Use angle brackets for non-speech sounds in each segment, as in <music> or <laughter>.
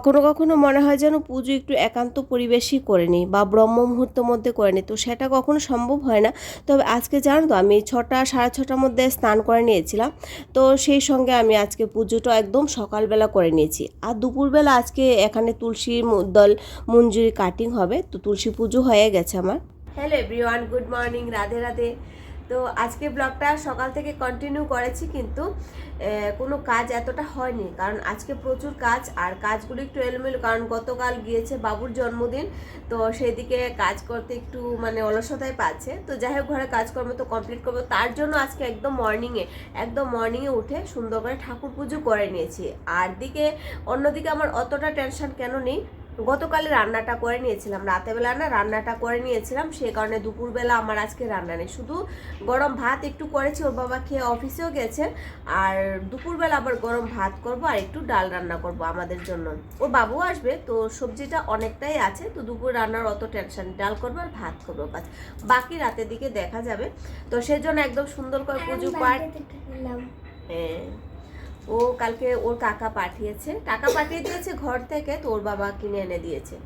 কখনো কখনো মনে হয় যেন পুজো একটু একান্ত পরিবেশই করে নিই বা ব্রহ্ম মুহূর্তের মধ্যে করে নিই। তো সেটা কখনো সম্ভব হয় না। তবে আজকে জানো তো, আমি ছটা, সাড়ে ছটার মধ্যে স্নান করে নিয়েছিলাম। তো সেই সঙ্গে আমি আজকে পুজোটা একদম সকালবেলা করে নিয়েছি। আর দুপুরবেলা আজকে এখানে তুলসীর মু- দল, মঞ্জুরি কাটিং হবে। তো তুলসী পুজো হয়ে গেছে আমার। Hello everyone, good morning, Radhe Radhe. তো আজকে ব্লগটা সকাল থেকে কন্টিনিউ করেছি কিন্তু কোনো কাজ এতটা হয়নি। কারণ আজকে প্রচুর কাজ, আর কাজগুলো একটু এলোমেলো, কারণ গতকাল গিয়েছে বাবুর জন্মদিন, তো সেদিকে কাজ করতে একটু মানে অলসতায় পাচ্ছে। তো যাই হোক, ঘরে কাজকর্ম তো কমপ্লিট করব। তার জন্য আজকে একদম মর্নিংয়ে একদম মর্নিংয়ে উঠে সুন্দর করে ঠাকুর পুজো করে নিয়েছি। আর দিকে অন্যদিকে আমার অতটা টেনশন কেন নেই গতকালে রান্নাটা করে নিয়েছিলাম। রাতেবেলা না রান্নাটা করে নিয়েছিলাম সে কারণে দুপুরবেলা আমার আজকে রান্না নেই। শুধু গরম ভাত একটু করেছি ওর বাবা খেয়ে অফিসেও গেছেন আর দুপুরবেলা আবার গরম ভাত করব আর একটু ডাল রান্না করব আমাদের জন্য। ওর বাবু আসবে তো সবজিটা অনেকটাই আছে তো দুপুর রান্নার অত টেনশন নেই। ডাল করব আর ভাত করব বাস বাকি রাতের দিকে দেখা যাবে। তো সেজন্য একদম সুন্দর করে পুজো পাঠ হ্যাঁ। ও কালকে ওর কাকা পাঠিয়েছে। টাকা পাঠিয়ে দিয়েছে ঘর থেকে, তো ওর বাবা কিনে এনে দিয়েছে।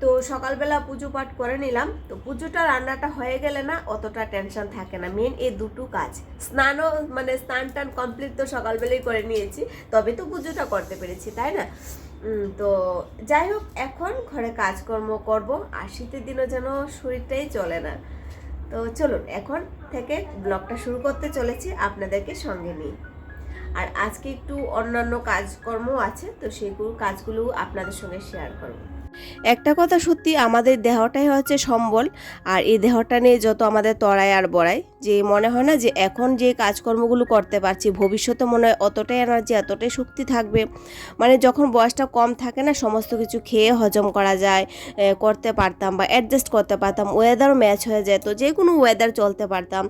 তো সকালবেলা পুজো পাঠ করে নিলাম। তো পুজোটা, রান্নাটা হয়ে গেলে না অতটা টেনশন থাকে না। মেন এই দুটো কাজ। স্নানও মানে স্নান টান কমপ্লিট তো সকালবেলাই করে নিয়েছি। তবে তো পুজোটা করতে পেরেছি, তাই না? তো যাই হোক, এখন ঘরে কাজকর্ম করব। আর শীতের দিনও যেন শরীরটাই চলে না। তো চলুন, এখন থেকে ব্লগটা শুরু করতে চলেছি। আপনাদেরকে সঙ্গে নিয়ে। আর আজকে একটু অন্যান্য কাজকর্ম আছে তো সেই কাজগুলো আপনাদের সঙ্গে শেয়ার করব। একটা কথা সত্যি, আমাদের দেহটাই হচ্ছে সম্বল, আর এই দেহটা নিয়ে যত আমাদের তরায় আর বড়াই, যে মনে হয় না যে এখন যে কাজকর্মগুলো করতে পারছি, ভবিষ্যতে মনে হয় অতটাই এনার্জি এতটাই শক্তি থাকবে। মানে যখন বয়সটা কম থাকে না, সমস্ত কিছু খেয়ে হজম করা যায় করতে পারতাম বা অ্যাডজাস্ট করতে পারতাম ওয়েদারও ম্যাচ হয়ে যেত, যে কোনো ওয়েদার চলতে পারতাম।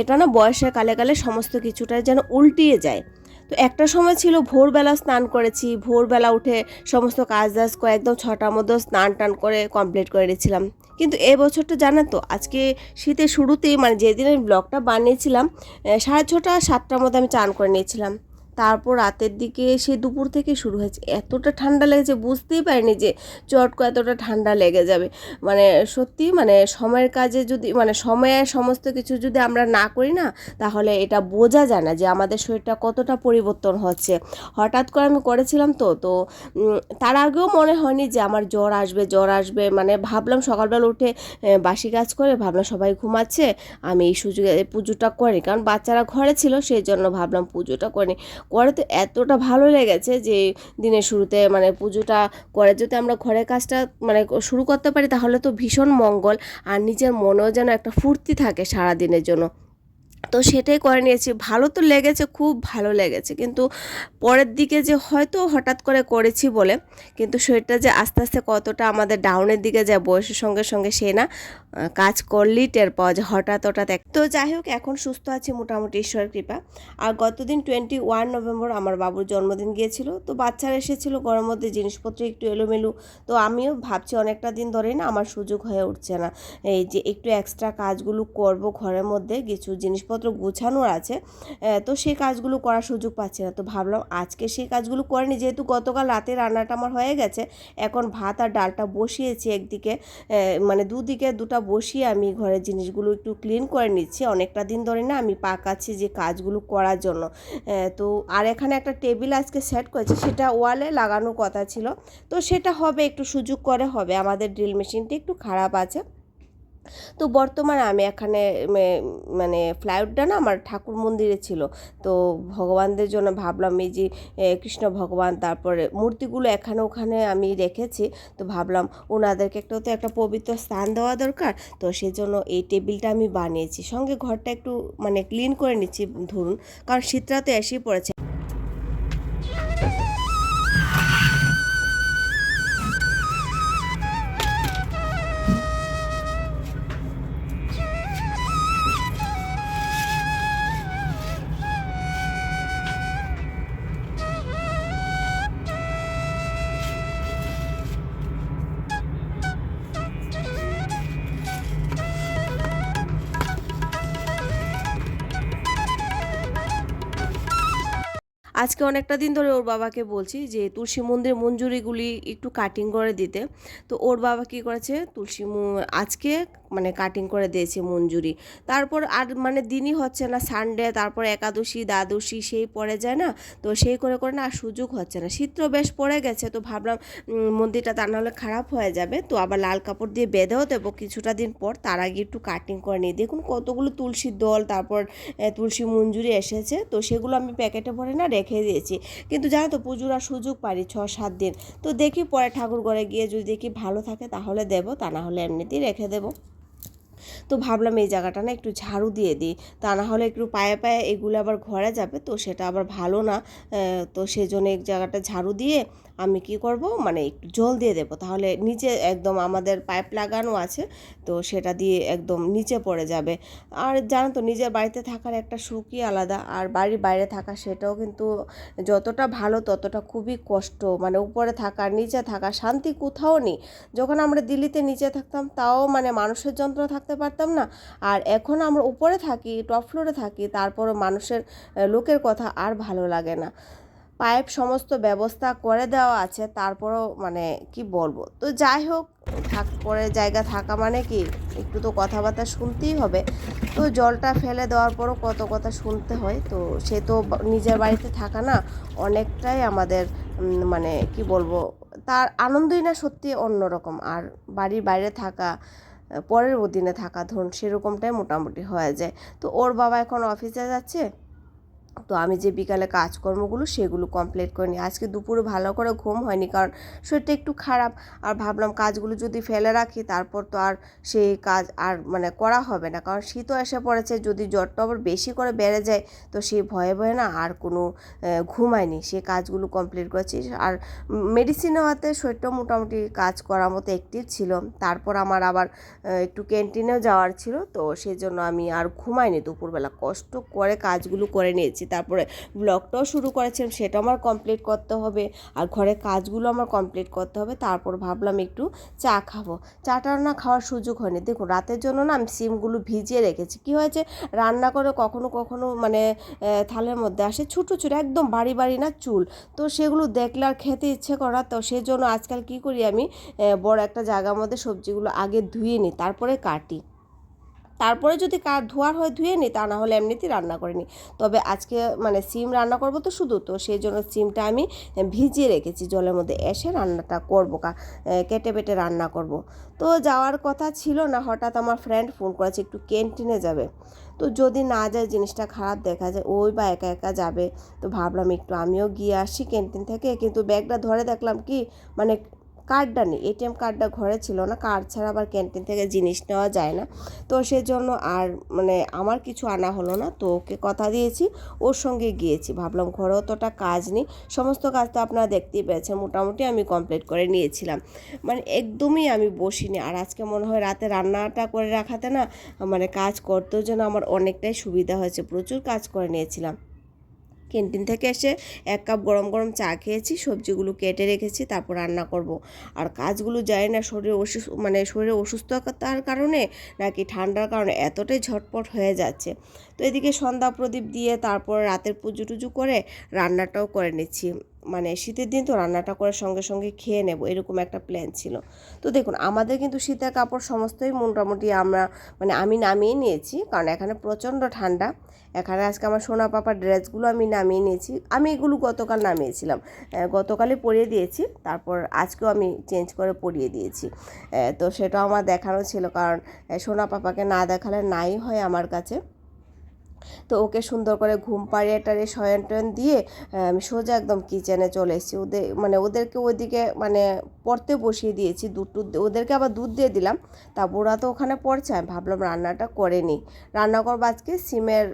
এটা না বয়সের কালে কালে সমস্ত কিছুটা যেন উল্টিয়ে যায়। তো একটা সময় ছিল ভোরবেলা স্নান করেছি, ভোরবেলা উঠে সমস্ত কাজ দাজ করে একদম ছটার মধ্যে স্নান টান করে কমপ্লিট করে দিয়েছিলাম কিন্তু এ বছরটা জানেন তো, আজকে শীতের শুরুতেই মানে যেদিন আমি ব্লগটা বানিয়েছিলাম সাড়ে ছটা সাতটার মধ্যে আমি চান করে নিয়েছিলাম। তারপর রাতের দিকে সে দুপুর থেকে শুরু হয়েছে। এতটা ঠান্ডা লেগেছে, বুঝতেই পারিনি যে চট করে এতটা ঠান্ডা লেগে যাবে। মানে সত্যি মানে সময়ের কাজে যদি মানে সময়ে সমস্ত কিছু যদি আমরা না করি না, তাহলে এটা বোঝা যায় না যে আমাদের শরীরটা কতটা পরিবর্তন হচ্ছে। হঠাৎ করে আমি করেছিলাম তো তো তার আগেও মনে হয়নি যে আমার জ্বর আসবে জ্বর আসবে। মানে ভাবলাম সকালবেলা উঠে বাসি কাজ করে ভাবলাম সবাই ঘুমাচ্ছে, আমি এই সুযোগে পুজোটা করি কারণ বাচ্চারা ঘরে ছিল, সেই জন্য ভাবলাম পুজোটা করি করে তো এতটা ভালো লেগেছে যে দিনের শুরুতে মানে পুজোটা করে। যদি আমরা ঘরের কাজটা মানে শুরু করতে পারি তাহলে তো ভীষণ মঙ্গল। আর নিজের মনেও যেন একটা ফুর্তি থাকে সারা দিনের জন্য। তো সেটাই করে নিয়েছি। ভালো তো লেগেছে, খুব ভালো লেগেছে। কিন্তু পরের দিকে যে হয়তো হঠাৎ করে করেছি বলে, কিন্তু শরীরটা যে আস্তে আস্তে কতটা আমাদের ডাউনের দিকে যায়, বয়সের সঙ্গে সঙ্গে সে না কাজ করলেই টের পাওয়া যায় হঠাৎ হঠাৎ এক- তো যাই হোক, এখন সুস্থ আছি মোটামুটি ঈশ্বরের কৃপা। আর গতদিন টোয়েন্টি ওয়ান নভেম্বর আমার বাবুর জন্মদিন গিয়েছিল। তো বাচ্চারা এসেছিল গরমের মধ্যে, জিনিসপত্র একটু এলোমেলো। তো আমিও ভাবছি অনেকটা দিন ধরেই না, আমার সুযোগ হয়ে উঠছে না। এই যে একটু এক্সট্রা কাজগুলো করব ঘরের মধ্যে, কিছু জিনিসপত্র গোছানোর আছে তো সেই কাজগুলো করার সুযোগ পাচ্ছি না। তো ভাবলাম আজকে সেই কাজগুলো করিনি, যেহেতু গতকাল রাতে রান্নাটা আমার হয়ে গেছে, এখন ভাত আর ডালটা বসিয়েছি একদিকে মানে দুদিকে দুটা বসিয়ে আমি ঘরের জিনিসগুলো একটু ক্লিন করে নিচ্ছি। অনেকটা দিন ধরে না আমি পাকাচ্ছি যে কাজগুলো করার জন্য। তো আর এখানে একটা টেবিল আজকে সেট করেছি, সেটা ওয়ালে লাগানোর কথা ছিল। তো সেটা হবে, একটু সুযোগ করে হবে। আমাদের ড্রিল মেশিনটি একটু খারাপ আছে। তো বর্তমানে আমি এখানে মানে ফ্লাইউডটা না আমার ঠাকুর মন্দিরে ছিল। তো ভগবানদের জন্য ভাবলাম এই যে কৃষ্ণ ভগবান, তারপরে মূর্তিগুলো এখানে ওখানে আমি রেখেছি। তো ভাবলাম ওনাদেরকে একটা তো একটা পবিত্র স্থান দেওয়া দরকার। তো সেজন্য এই টেবিলটা আমি বানিয়েছি। সঙ্গে ঘরটা একটু মানে ক্লিন করে নিচ্ছি, ধরুন। কারণ শীতটা তো এসেই পড়েছে। আজকে অনেকটা দিন ধরে ওর বাবাকে বলছি যে, তুলসী মন্দির মঞ্জুরিগুলি একটু কাটিং করে দিতে। তো ওর বাবা কী করেছে, তুলসী আজকে মানে কাটিং করে দিয়েছে মঞ্জুরি। তারপর আর মানে দিনই হচ্ছে না সানডে তারপর একাদশী, দ্বাদশী, সেই পড়ে যায় না, তো সেই করে করে না আর সুযোগ হচ্ছে না। শীত বেশ পড়ে গেছে, তো ভাবলাম মন্দিরটা তা নাহলে খারাপ হয়ে যাবে। তো আবার লাল কাপড় দিয়ে বেঁধেও দেবো কিছুটা দিন পর, তার আগে একটু কাটিং করে নিই। দেখুন কতগুলো তুলসীর দল, তারপর তুলসী মঞ্জুরি এসেছে। তো সেগুলো আমি প্যাকেটে ভরে না রেখে দিয়েছি। কিন্তু জানো তো পুজোর আর সুযোগ পারি ছ সাত দিন। তো দেখি পরে ঠাকুর ঘরে গিয়ে যদি দেখি ভালো থাকে তাহলে দেবো, তা না হলে এমনিতেই রেখে দেবো। তো ভাবলাম এই জায়গাটা না একটু ঝাড়ু দিয়ে দিই, তা না হলে একটু পায়ে পায়ে এগুলো আবার ঘরে যাবে, তো সেটা আবার ভালো না। তো সেজন্য এই জায়গাটা ঝাড়ু দিয়ে আমি কি করব? মানে একটু জল দিয়ে দেবো। তাহলে নিচে একদম আমাদের পাইপ লাগানো আছে, তো সেটা দিয়ে একদম নিচে পড়ে যাবে। আর জানো তো, নিজের বাড়িতে থাকার একটা সুখই আলাদা। আর বাড়ির বাইরে থাকা সেটাও কিন্তু যতটা ভালো ততটা খুবই কষ্ট। মানে উপরে থাকা, নিচে থাকা, শান্তি কোথাও নেই। যখন আমরা দিল্লিতে নিচে থাকতাম, তাও মানে মানুষের যন্ত্র থাকতে পারতাম না। আর এখন আমরা উপরে থাকি টপ ফ্লোরে থাকি, তারপরও মানুষের লোকের কথা আর ভালো লাগে না। পাইপ সমস্ত ব্যবস্থা করে দেওয়া আছে, তারপরও মানে কি বলব? তো যাই হোক, থাক, পরে জায়গা থাকা মানে কি, একটু তো কথাবার্তা শুনতেই হবে। তো জলটা ফেলে দেওয়ার পরও কত কথা শুনতে হয়, তো সে তো নিজের বাড়িতে থাকা না, অনেকটাই আমাদের মানে কি বলব, তার আনন্দই না সত্যি অন্যরকম। আর বাড়ির বাইরে থাকা, পরের দিনে থাকা ধরুন, সেরকমটাই মোটামুটি হয়ে যায়। তো ওর বাবা এখন অফিসে যাচ্ছে তো আমি যে বিকালে কাজকর্মগুলো সেগুলো কমপ্লিট করে নিই। আজকে দুপুরে ভালো করে ঘুম হয়নি কারণ শরীরটা একটু খারাপ। আর ভাবলাম কাজগুলো যদি ফেলে রাখি তারপর তো আর সেই কাজ আর মানে করা হবে না। কারণ শীতও এসে পড়েছে, যদি জ্বরটা আবার বেশি করে বেড়ে যায় তো সেই ভয়ে ভয়ে না আর কোনো ঘুমায়নি। সে কাজগুলো কমপ্লিট করেছি। আর মেডিসিন নেওয়াতে শরীরটা মোটামুটি কাজ করার মতো অ্যাক্টিভ ছিল। তারপর আমার আবার একটু ক্যান্টিনেও যাওয়ার ছিল। তো সেই জন্য আমি আর ঘুমাইনি দুপুরবেলা। কষ্ট করে কাজগুলো করে নিয়েছি। তারপরে ব্লগটাও শুরু করেছিলাম সেটা আমার কমপ্লিট করতে হবে। আর ঘরের কাজগুলো আমার কমপ্লিট করতে হবে, তারপর ভাবলাম একটু চা খাব। চাটা না খাওয়ার সুযোগ হয়নি। দেখুন, রাতের জন্য না আমি সিমগুলো ভিজিয়ে রেখেছি। কি হয়েছে? রান্না করে কখনো কখনো মানে থালের মধ্যে আসে ছোটো ছোটো, একদম বাড়ি বাড়ি না চুল। তো সেগুলো দেখলে আর খেতে ইচ্ছে করা তো সেই জন্য আজকাল কি করি আমি বড় একটা জায়গার মধ্যে সবজিগুলো আগে ধুয়ে নিই, তারপরে কাটি। তারপরে যদি কার ধোয়ার হয় ধুয়ে নিই তা না হলে এমনিতেই রান্না করে নিই তবে আজকে মানে সিম রান্না করব তো শুধু, তো সেই জন্য সিমটা আমি ভিজিয়ে রেখেছি, জলের মধ্যে এসে রান্নাটা করব, কা কেটে বেটে রান্না করব। তো যাওয়ার কথা ছিল না, হঠাৎ আমার ফ্রেন্ড ফোন করেছে, একটু ক্যান্টিনে যাবে। তো যদি না যায়, জিনিসটা খারাপ দেখা যায়, ওই বা একা একা যাবে। তো ভাবলাম একটু আমিও গিয়ে আসি ক্যান্টিন থেকে, কিন্তু ব্যাগটা ধরে দেখলাম কি মানে কার্ডটা নেই এটিএম কার্ডটা ঘরে ছিল না, কার্ড ছাড়া আবার ক্যান্টিন থেকে জিনিস নেওয়া যায় না। তো সেজন্য আর মানে আমার কিছু আনা হলো না, তো ওকে কথা দিয়েছি, ওর সঙ্গে গিয়েছি। ভাবলাম ঘরে অতটা কাজ নেই, সমস্ত কাজ তো আপনারা দেখতেই পেয়েছেন, মোটামুটি আমি কমপ্লিট করে নিয়েছিলাম। মানে একদমই আমি বসিনি, আর আজকে মনে হয় রাতে রান্নাটা করে রাখাতে না মানে কাজ করতেও যেন আমার অনেকটাই সুবিধা হয়েছে, প্রচুর কাজ করে নিয়েছিলাম। ক্যান্টিন থেকে এসে এক কাপ গরম গরম চা খেয়েছি, সবজিগুলো কেটে রেখেছি, তারপর রান্না করব। আর কাজগুলো যায় না শরীরে অসুস্থ মানে শরীরে অসুস্থতার কারণে নাকি ঠান্ডার কারণে এতটাই ঝটপট হয়ে যাচ্ছে। তো এদিকে সন্ধ্যা প্রদীপ দিয়ে তারপর রাতের পুজো টুজো করে রান্নাটাও করে নিচ্ছি। মানে শীতের দিন তো রান্নাটা করে সঙ্গে সঙ্গে খেয়ে নেব, এরকম একটা প্ল্যান ছিল। তো দেখুন, আমাদের কিন্তু শীতের কাপড় সমস্তই মোটামুটি আমরা মানে আমি নামিয়ে নিয়েছি, কারণ এখানে প্রচণ্ড ঠান্ডা। এখানে আজকে আমার সোনা পাপার ড্রেসগুলো আমি নামিয়ে নিয়েছি। আমি এগুলো গতকাল নামিয়েছিলাম গতকালই পরিয়ে দিয়েছি, তারপর আজকেও আমি চেঞ্জ করে পরিয়ে দিয়েছি। তো সেটাও আমার দেখানো ছিল, কারণ সোনা পাপাকে না দেখালে নাই হয় আমার কাছে। তো ওকে সুন্দর করে ঘুম পাড়িয়ে টাড়িয়ে শয়ন টয়ন দিয়ে আমি সোজা একদম কিচেনে চলে এসেছি। ওদের মানে ওদেরকে ওইদিকে মানে পড়তে বসিয়ে দিয়েছি দুধ টুধ ওদেরকে আবার দুধ দিয়ে দিলাম। তা ওরা তো ওখানে পড়ছে। আমি ভাবলাম রান্নাটা করে নিই। রান্না করব আজকে সিমের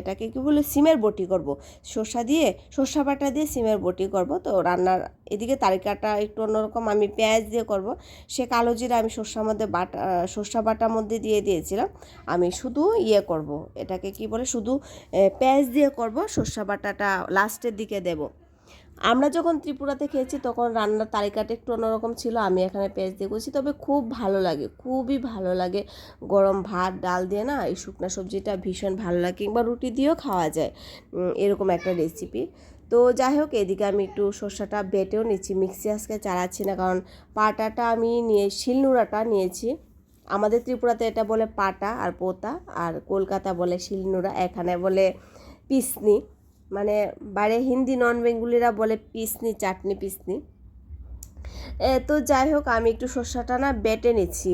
এটাকে কি বলে, সিমের বটি করব। শসা দিয়ে, শসা বাটা দিয়ে সিমের বটি করব। তো রান্নার এদিকে তালিকাটা একটু অন্যরকম, আমি পেঁয়াজ দিয়ে করব। সে কালো জিরা আমি শসার মধ্যে বাটা, শসা বাটার মধ্যে দিয়ে দিয়েছিলাম। আমি শুধু ইয়ে করব। এটাকে কি বলে, শুধু পেঁয়াজ দিয়ে করব, শসা বাটাটা লাস্টের দিকে দেব। আমরা যখন ত্রিপুরাতে খেয়েছি, তখন রান্নার তালিকাটা একটু অন্যরকম ছিল, আমি এখানে পেঁয়াজ দিয়ে করছি। তবে খুব ভালো লাগে, খুবই ভালো লাগে। গরম ভাত, ডাল দিয়ে না, এই শুকনা সবজিটা ভীষণ ভালো লাগে, কিংবা রুটি দিয়েও খাওয়া যায় এরকম একটা রেসিপি তো যাই হোক, এদিকে আমি একটু সর্ষাটা বেটেও নিচ্ছি। মিক্সি আজকে চালাচ্ছি না, কারণ পাটাটা আমি নিয়ে, শিলনোড়াটা নিয়েছি। আমাদের ত্রিপুরাতে এটা বলে পাটা আর পোতা, আর কলকাতা বলে শিলনোড়া, এখানে বলে পিসনি। মানে বাইরে হিন্দি নন বেঙ্গুলিরা বলে পিসনি, চাটনি, পিসনি। তো যাই হোক, আমি একটু শসাটা না বেটে নিচ্ছি।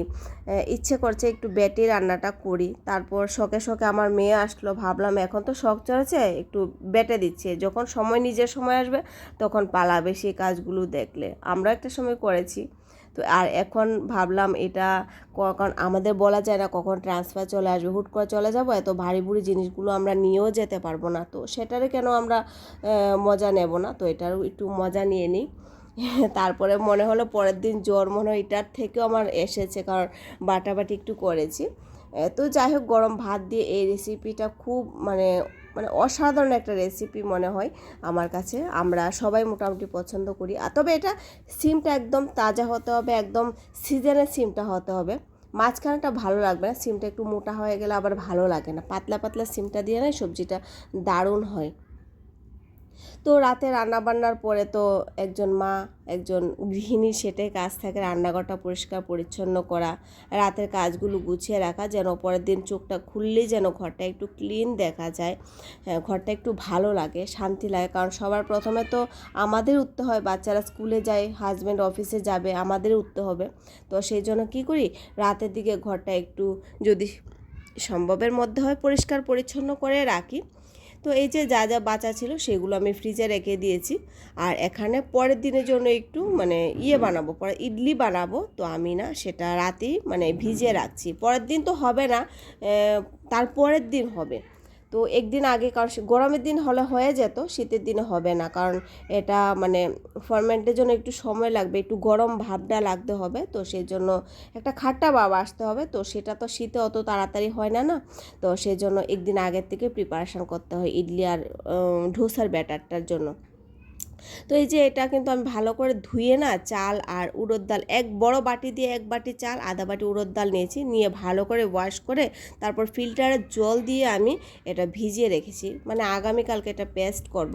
ইচ্ছে করছে একটু বেটে রান্নাটা করি। তারপর শখে শখে আমার মেয়ে আসলো, ভাবলাম এখন তো শখ চলেছে, একটু বেটে দিচ্ছে। যখন সময় নিজের সময় আসবে, তখন পালাবে সেই কাজগুলো দেখলে। আমরা একটা সময় করেছি। তো আর এখন ভাবলাম এটা ক- কারণ আমাদের বলা যায় না কখন ট্রান্সফার চলে আসবে। হুট করে চলে যাব, এত ভারী ভুরি জিনিসগুলো আমরা নিয়েও যেতে পারব না। তো সেটারে কেন আমরা মজা নেব না? তো এটারও একটু মজা নিয়ে নিই। <laughs> তারপরে মনে হলো পরের দিন জ্বর মনে হয় এটার থেকেও আমার এসেছে, কারণ বাটাবাটি একটু করেছি। তো যাই হোক, গরম ভাত দিয়ে এই রেসিপিটা খুব মানে মানে অসাধারণ একটা রেসিপি মনে হয় আমার কাছে। আমরা সবাই মোটামুটি পছন্দ করি। আর তবে এটা সিমটা একদম তাজা হতে হবে, একদম সিজনের সিমটা হতে হবে। মাঝখানেটা ভালো লাগবে না, সিমটা একটু মোটা হয়ে গেলে আবার ভালো লাগে না। পাতলা পাতলা সিমটা দিয়ে না সবজিটা দারুণ হয়। তো রাতে রান্না বান্নার পরে তো একজন মা একজন গৃহিণী সেটাই কাজ থাকে রান্নাঘরটা পরিষ্কার পরিচ্ছন্ন করা রাতের কাজগুলো গুছিয়ে রাখা যেন পরের দিন চোখটা খুললেই যেন ঘরটা একটু ক্লিন দেখা যায় হ্যাঁ, ঘরটা একটু ভালো লাগে শান্তি লাগে। কারণ সবার প্রথমে তো আমাদের উঠতে হয় বাচ্চারা স্কুলে যায় হাজব্যান্ড অফিসে যাবে আমাদের উঠতে হবে। তো সেই জন্য কী করি রাতের দিকে ঘরটা একটু যদি সম্ভবের মধ্যে হয় পরিষ্কার পরিচ্ছন্ন করে রাখি। তো এই যে যা যা বাঁচা ছিল সেগুলো আমি ফ্রিজে রেখে দিয়েছি। আর এখানে পরের দিনের জন্য একটু মানে ইয়ে বানাবো পরে ইডলি বানাবো। তো আমি না সেটা রাতেই মানে ভিজে রাখছি। পরের দিন তো হবে না তারপরের তার পরের দিন হবে। তো একদিন আগে কারণ গরমের দিন হলে হয়ে যেত, শীতের দিনে হবে না। কারণ এটা মানে ফরমেন্টের জন্য একটু সময় লাগবে, একটু গরম ভাবটা লাগতে হবে। তো সেই জন্য একটা খাট্টা ভাব আসতে হবে। তো সেটা তো শীতে অত তাড়াতাড়ি হয় না না? তো সেই জন্য একদিন আগের থেকে প্রিপারেশান করতে হয়, ইডলি আর ধোসার ব্যাটারটার জন্য। তো এই যে এটা কিন্তু আমি ভালো করে ধুয়ে না চাল আর উড়দ ডাল, এক বড় বাটি দিয়ে এক বাটি চাল, আধা বাটি উড়দ ডাল নিয়েছি, নিয়ে ভালো করে ওয়াশ করে তারপর ফিল্টারের জল দিয়ে আমি এটা ভিজিয়ে রেখেছি। মানে আগামীকালকে এটা পেস্ট করব।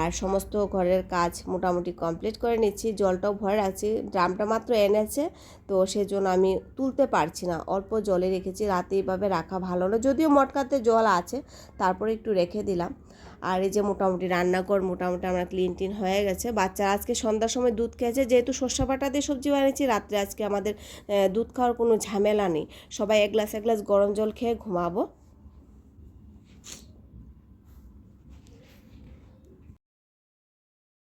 আর সমস্ত ঘরের কাজ মোটামুটি কমপ্লিট করে নিচ্ছি, জলটাও ভরে রাখছি, ড্রামটা মাত্র এনেছে, তো সেজন্য আমি তুলতে পারছি না, অল্প জলে রেখেছি, রাতে এইভাবে রাখা ভালো না, যদিও মটকাতে জল আছে, তারপরে একটু রেখে দিলাম। আর এই যে মোটামুটি রান্নাঘর মোটামুটি আমরা ক্লিন টিন হয়ে গেছে। বাচ্চারা আজকে সন্ধ্যার সময় দুধ খেয়েছে, যেহেতু শস্য বাটা দিয়ে সবজি বানিয়েছি, রাত্রে আজকে আমাদের দুধ খাওয়ার কোনো ঝামেলা নেই। সবাই এক গ্লাস এক গ্লাস গরম জল খেয়ে ঘুমাবো।